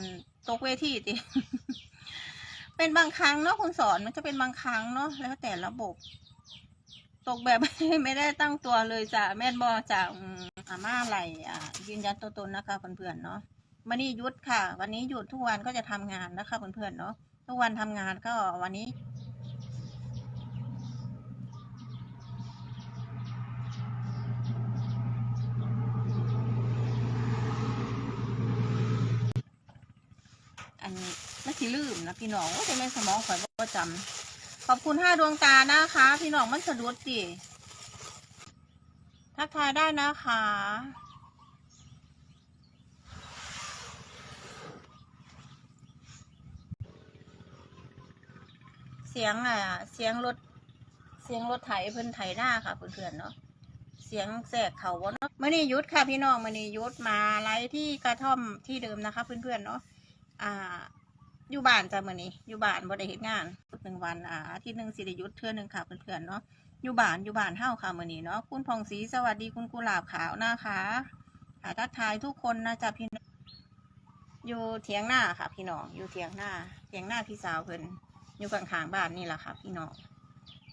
นตกเวทีติ เป็นบางครั้งเนาะคุณสอนมันจะเป็นบางครั้งเนาะแล้วแต่ระบบ ตกแบบไม่ได้ตั้งตัวเลยจ้ะแม่นบอจากอาม่าไหลอะ ยืนยันตัวตนนะคะเพื่อนๆเนาะวันนี้หยุดค่ะ วันนี้หยุดทุกวันก็จะทำงานนะคะเพื่อนๆเนาะทุกวันทำงานก็วันนี้ อันนี้ไม่ สิลืมนะพี่น้องว่าจะไม่นสมองข่อยบ่จำขอบคุณห้าดวงตานะคะ พี่น้องมันสะดุดดิทักทายได้นะคะเสียงอะ เสียงรถ เสียงรถไถเพิ่นไถหน้าค่ะเพื่อนๆเนาะ เสียงแสกเขาวะเนาะมื่อนี้ยุดค่ะพี่น้องมื่อนี้ยุดมาไลฟ์ที่กระท่อมที่เดิมนะคะ เพื่อนๆเนาะ อ่า อยู่บ้านจ้ะมื่อนี้อยู่บ้านบ่ได้เฮ็ดงานหนึ่งวันอ่าอาทิตย์หนึ่งสิได้หยุดเทื่อหนึ่งค่ะเพื่อนๆเนาะอยู่บ้านอยู่บ้านเฮาค่ะมื่อนี้เนาะคุณพองศรีสวัสดีคุณกุหลาบขาวนะคะอ่าทักทายทุกคนนะจ๊ะพี่น้องอยู่เถียงหน้าค่ะ พี่น้องอยู่เถียงหน้าเถียงหน้าพี่สาวเพิ่นอยู่ข้างๆบ้านนี่แหละค่ะ พี่น้อง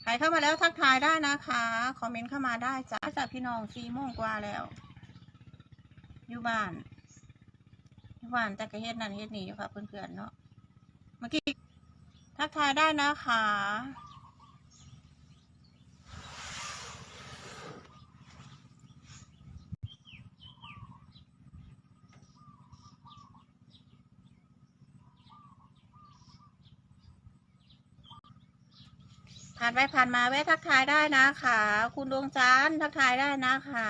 ใครเข้ามาแล้วทักทายได้นะคะคอมเมนต์เข้ามาได้จ้าจากพี่น้องสี่โมงกว่าแล้วอยู่บ้านอยู่บ้านแต่ก็เฮ็ดนั่นเฮ็ดนี่อยู่ค่ะเพื่อนๆเนาะ เมื่อกี้ทักทายได้นะคะ ผ่านไปผ่านมาแวะทักทายได้นะคะ คุณดวงจันทร์ทักทายได้นะคะ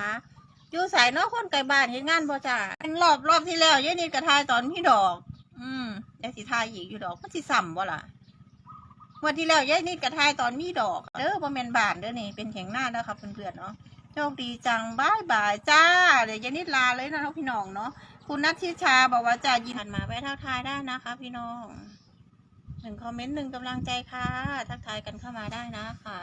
อยู่ใส่นอกคนไกลบ้านเห็นงานบ่จ้ารอบรอบที่แล้วยายนิดกระทายตอนพี่ดอก อืม ยายสิทายอีกอยู่ดอกมันสิซ้ำบ่ล่ะวันที่แล้วยายนิดกระทายตอนมีดอกเด้อบ่แม่นบ้านเด้อนี่เป็นเถียงหน้าเด้อครับเพื่อนๆเนาะโชคดีจังบายบายจ้าเดี๋ยวยายนิดลาเลยนะพี่น้องเนาะคุณนัทชิชาบอกว่าจะยินผ่านมาแวะทักทายได้นะคะ พี่น้องหนึ่งคอมเมนต์หนึ่งกำลังใจค่ะ ทักทายกันเข้ามาได้นะคะ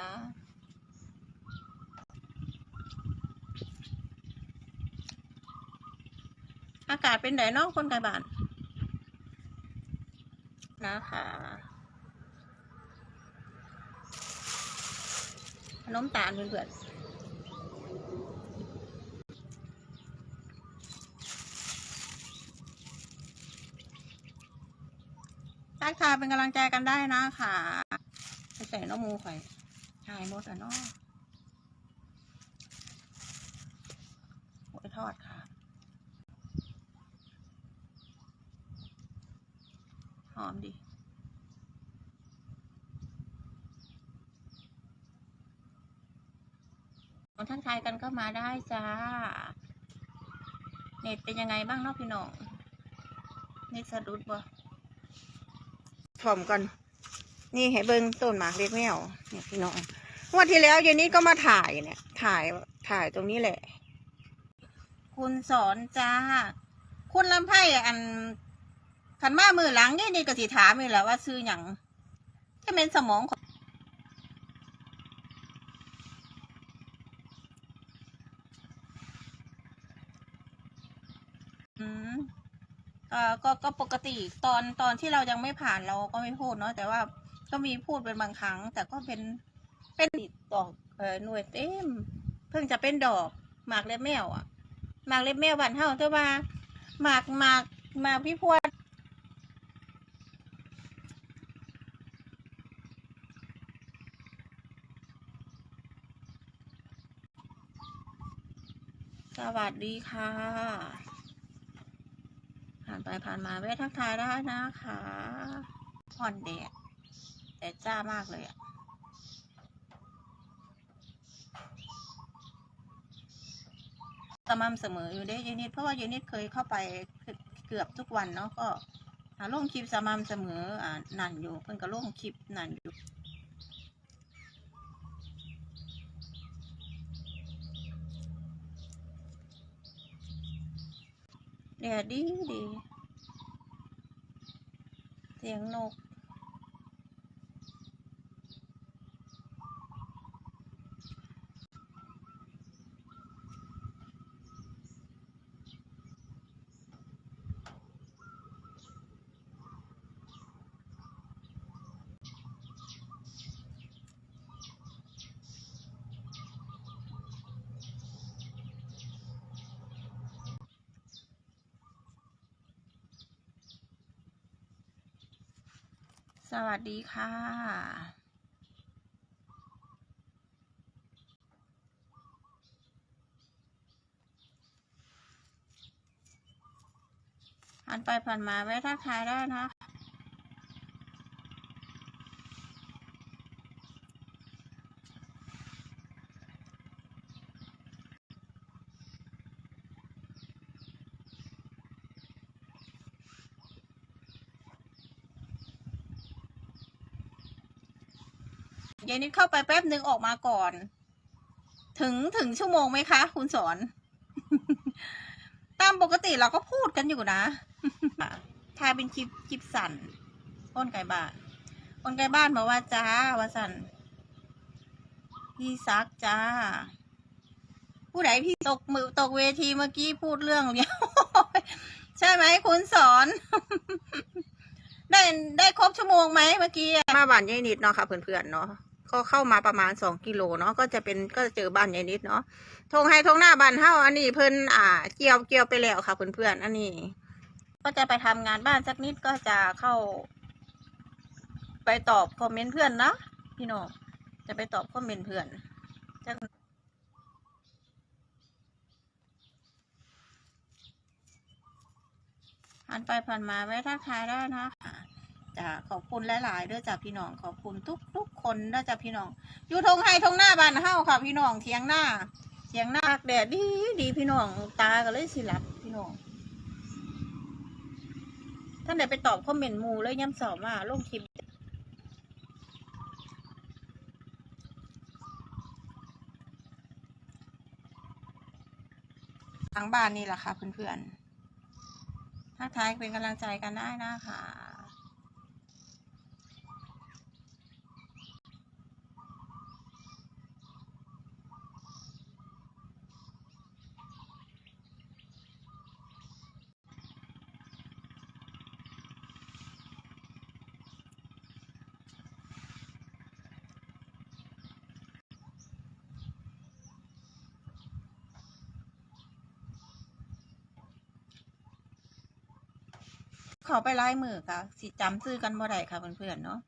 อากาศเป็นไดเนอกคนไกลบ้าน นะคะ ขนมตาลเพื่อนๆทักทายเป็นกำลังใจกันได้นะคะไปใส่น้องมูข่อยทายหมดอะเนาะหมูทอดค่ะ ห อมดีของทักทายกันก็มาได้จ้า เน็ตเป็นยังไงบ้างเนาะพี่น้อง เน็ตสะดุดบ่ถ่อมกันนี่ให้เบิ้งต้นหมากเล็กแมวเนี่ยพี่น้องงวันที่แล้วเย็นนี้ก็มาถ่ายเนี่ย ถ่ายถ่ายตรงนี้แหละ คุณสอนจ้า คุณลำไพ่อัน ขันมามือหลังนี่นี่ก็สิถามนี่แหละว่าซื้ออย่างจะเป็นสมองของอืมเอ่อก็ก็ปกติตอนตอนที่เรายังไม่ผ่านเราก็ไม่พูดเนาะแต่ว่าก็มีพูดเป็นบางครั้ง แต่ก็เป็นเป็นดอกเออหน่วยเต็ม เพิ่งจะเป็นดอกหมากเล็บแมวอะหมากเล็บแมวบ้านเฮาแต่ว่าหมากหมากหมากพี่พวด สวัสดีค่ะ ผ่านไปผ่านมาแวะทักทายได้นะคะผ่อนแดดแต่จ้ามากเลยอะสม่ำเสมออยู่ได้ยูนิตเพราะว่ายูนิตเคยเข้าไปเกือบทุกวันเนาะก็หาลงคลิปสม่ำเสมออ่านั่นอยู่เพิ่นก็ลงคลิปนั่นอยู่ แดดดีดีเสียงนก สวัสดีค่ะ ผ่านไปผ่านมาแวะทักทายได้นะ ย็นนี้เข้าไปแป๊บนึงออกมาก่อน ถึงถึงชั่วโมงไหมคะ คุณสอน ตามปกติเราก็พูดกันอยู่นะถ้าเป็นคลิปคลิปสั่นอ้นไก่บ้านอ้นไก่บ้านบอกว่าจ้าว่าสั่นพี่ซักจ้า ผู้ใดพี่ตกมือตกเวทีเมื่อกี้พูดเรื่องเดียวใช่ไหมคุณสอน ได้ได้ครบชั่วโมงไหมเมื่อกี้มาบ้านยายนิดเนาะค่ะเพื่อนๆเนาะ ก็เข้ามาประมาณสองกิโลเนาะก็จะเป็นก็จะเจอบ้านยายนิดเนาะทงให้ทงหน้าบ้านเฮาอันนี้เพิ่นอ่า เกี่ยวเกี่ยวไปแล้วค่ะเพื่อนๆอันนี้ ก็จะไปทำงานบ้านสักนิดก็จะเข้า ไปตอบคอมเมนต์เพื่อนเนาะพี่น้องจะไปตอบคอมเมนต์เพื่อนจะผ่านไปผ่านมาแวะทักทายได้นะ จะขอบคุณหลายๆด้วยจ้ะพี่น้องขอบคุณทุกทุกๆคนด้วยจ้ะพี่น้อง อยู่ทงไฮทงหน้าบ้านเฮาค่ะ พี่น้องเทียงหน้าเทียงหน้าแดดดีดีพี่น้องตาก็เลยสิหลับพี่น้องท่านใดไปตอบคอมเมนต์มูเลยย้ำสอบว่าลงคลิปทางบ้านนี่แหละค่ะเพื่อนๆทักทายเป็นกำลังใจกันได้นะคะ เขาไปไล่มือค่ะสิจำซื้อกันบ่ได้ค่ะเพื่อนๆเนาะ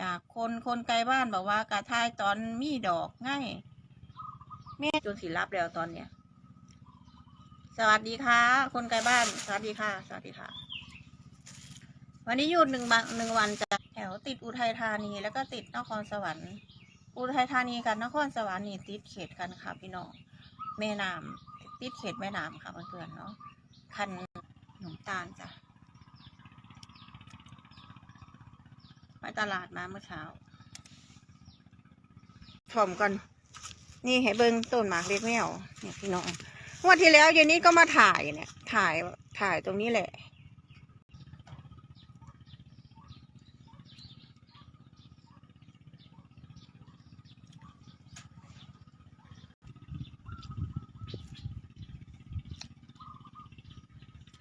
จากคนคนไกลบ้านบอกว่ากระทายตอนมีดอกง่ายแม่จนสิรับแล้วตอนเนี้ยสวัสดีค่ะ คนไกลบ้าน สวัสดีค่ะ สวัสดีค่ะ วันนี้หยุดหนึ่งวันหนึ่งวันจะแถวติดอุทัยธานีแล้วก็ติดนครสวรรค์ อุทัยธานีกับนครสวรรค์นี่ติดเขตกันค่ะพี่น้องแม่น้ำติดเขตแม่น้ำค่ะเพื่อนๆเนาะคันหนุ่มตาลจ้ะ ไปตลาดมาเมื่อเช้าชมกันนี่ให้เบิ้งต้นหมากเล็กแมวเนี่ยพี่น้องวันที่แล้วเย็นนี้ก็มาถ่ายเนี่ย ถ่ายถ่ายตรงนี้แหละ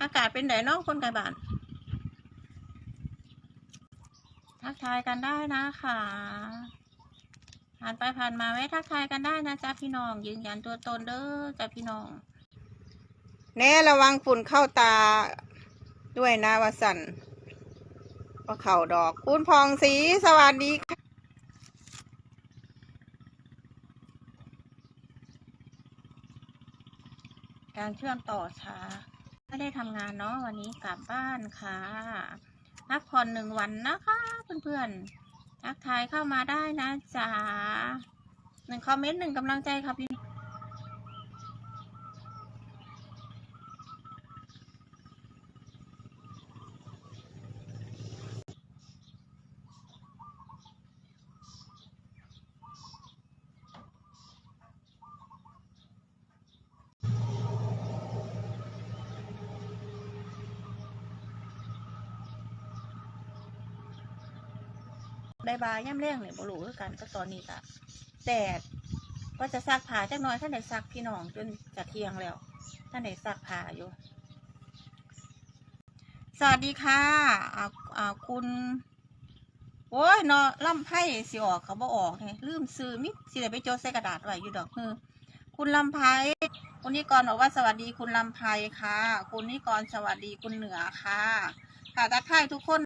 อากาศเป็นไหนเนาะคนไกลบ้าน ทักทายกันได้นะคะผ่านไปผ่านมาไว้ทักทายกันได้นะจ๊ะพี่น้องยืนยันตัวตนเด้อจ้ะพี่น้อง แน่ระวังฝุ่นเข้าตาด้วยนะวสันก็เข่าดอกคุณพองศรีสวัสดีค่ะการเชื่อมต่อช้า ไม่ได้ทำงานเนาะวันนี้กลับบ้านค่ะ พักผ่อนหนึ่งวันนะคะเพื่อนๆทักทายเข้ามาได้นะจ๊ะหนึ่งคอมเมนต์หนึ่งกำลังใจค่ะพี่ ได้บายย่ำเร่งเนี่ยบรูคือกันก็ตอนนี้ก็แดดก็จะซักผ้าจักหน้อยท่านได้ซักพี่น้องจนจะเที่ยงแล้วท่านได้ซักผ้าอยู่ สวัสดีค่ะอ่าอ่าคุณ โอ้ยเนาะล่ำไพ่สิออกเขาบ่ออกไงลืมซื้อมิสิได้ไปโจทย์ใส่กระดาษไว้อยู่ดอกคือคุณลำไพคุณนิกรบอกว่าสวัสดีคุณลำไพค่ะ คุณนิกรสวัสดีคุณเหนือค่ะค่ะทักทายทุกคน